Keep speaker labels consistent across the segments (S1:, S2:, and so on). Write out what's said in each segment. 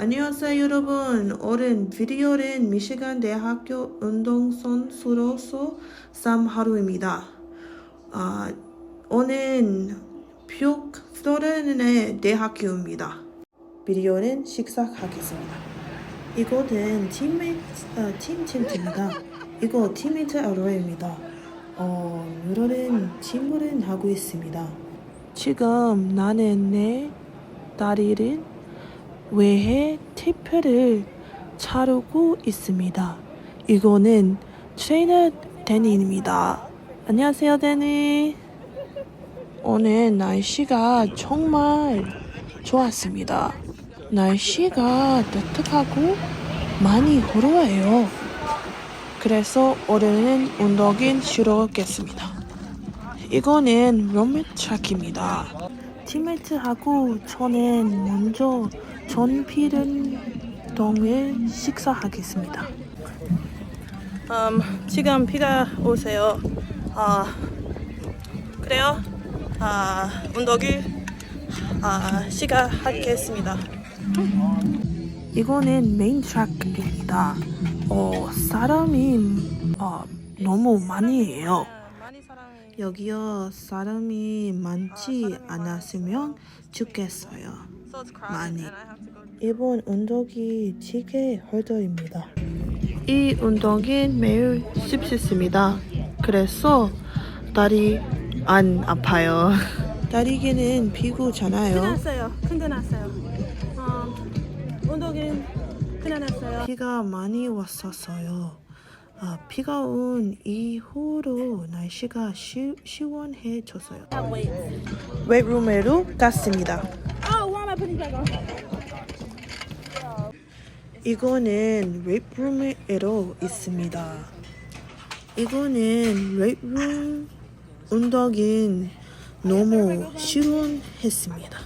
S1: 안녕하세요 여러분. 오늘 비디오는 미시간 대학교 운동선수로서 3하루입니다. 아, 오늘 뷰 플로렌의 대학교입니다. 비디오는 시작하겠습니다. 이곳은 팀메이트, 아, 팀 텐트입니다. 이거 팀메이트 어로입니다. 어, 유로는 친구를 하고 있습니다. 지금 나는 내 다리를 외에 테이프를 자르고 있습니다. 이거는 트레이너 데니입니다. 안녕하세요, 데니. 오늘 날씨가 정말 좋았습니다. 날씨가 따뜻하고 많이 흐려요. 그래서 오늘은 운동을 쉬러겠습니다. 이거는 로맨 트랙입니다. 팀메이트하고 저는 먼저 전피른동을 식사하겠습니다. 음, 지금 비가 오세요. 아, 그래요? 아, 운동을 아, 시작하겠습니다. 이거는 메인 트랙입니다. 어, 사람이 어, 너무 많이 해요. 여기요 사람이 많지 않았으면 좋겠어요. 많이. 이번 운동이 되게 헐더입니다. 이 운동이 매우 쉽습니다. 그래서 다리 안 아파요. 다리기는 피구잖아요.
S2: 끝났어요. 끝났어요. 어, 운동은 끝났어요.
S1: 비가 많이 왔었어요. 아, 비가 온 이후로 날씨가 시, 시원해졌어요. 웹룸으로 갔습니다.
S2: On?
S1: 이거는 웹룸으로 있습니다. 이거는 웹룸 운동은 너무 시원했습니다.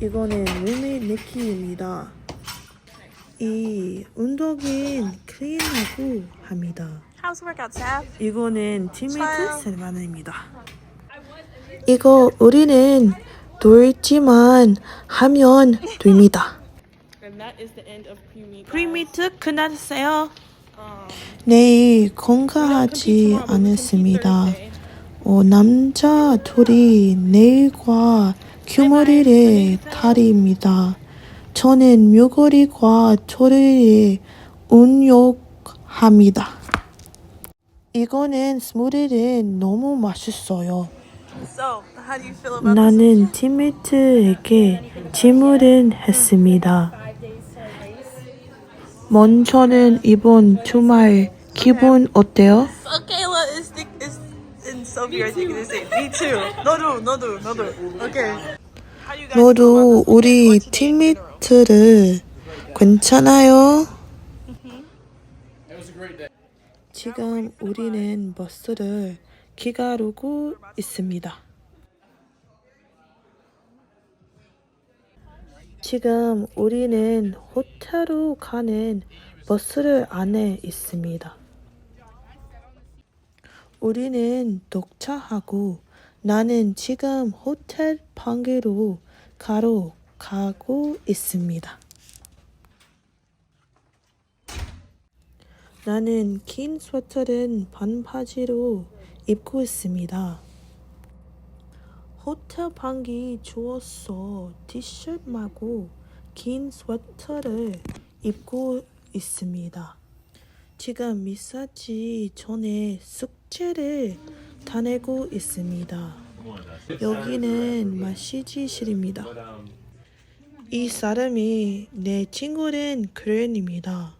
S1: 이거는 룸의 느낌입니다. 이 운동은 클린하고 합니다.
S2: How's workout, Saf?
S1: 이거는 팀메이트 셀만입니다. 이거 우리는 돌지만 하면 됩니다. 프리미트 끝났어요. 네, 건강하지 않았습니다. 어, 남자 둘이 내일과 규모리의 탈입니다. 저는 묘고리과 초리를 운용합니다. 이거는 스무디는 너무 맛있어요. 나는 팀메이트에게 질문을 했습니다. 먼저는 이번 주말 기분 어때요?
S2: Okay, well, it's, it's in Sophie, I think it's Me too. 너도, 너도, 너도. Okay.
S1: 모두 우리 팀메이트를 괜찮아요? 지금 우리는 버스를 기다리고 있습니다. 지금 우리는 호텔로 가는 버스를 안에 있습니다. 우리는 독차하고 나는 지금 호텔 방으로 가러 가고 있습니다. 나는 긴 스웨터는 반바지로 입고 있습니다. 호텔 방이 추워서 티셔츠 말고 긴 스웨터를 입고 있습니다. 지금 미사지 전에 숙제를 다니고 있습니다. 여기는 마시지실입니다. 이 사람이 내 친구는 그랜입니다.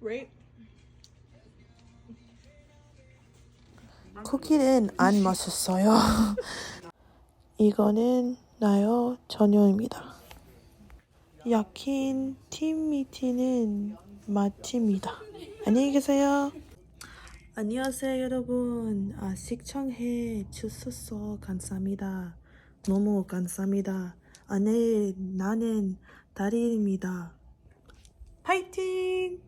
S2: Right?
S1: 쿠키는 안 맛있어요. 이거는 나요 전혀입니다. 약힌 팀 미팅은 마칩니다. 안녕히 계세요. 안녕하세요 여러분. 아, 시청해 주셔서 감사합니다. 너무 감사합니다. 아, 네, 나는 다리입니다. 파이팅!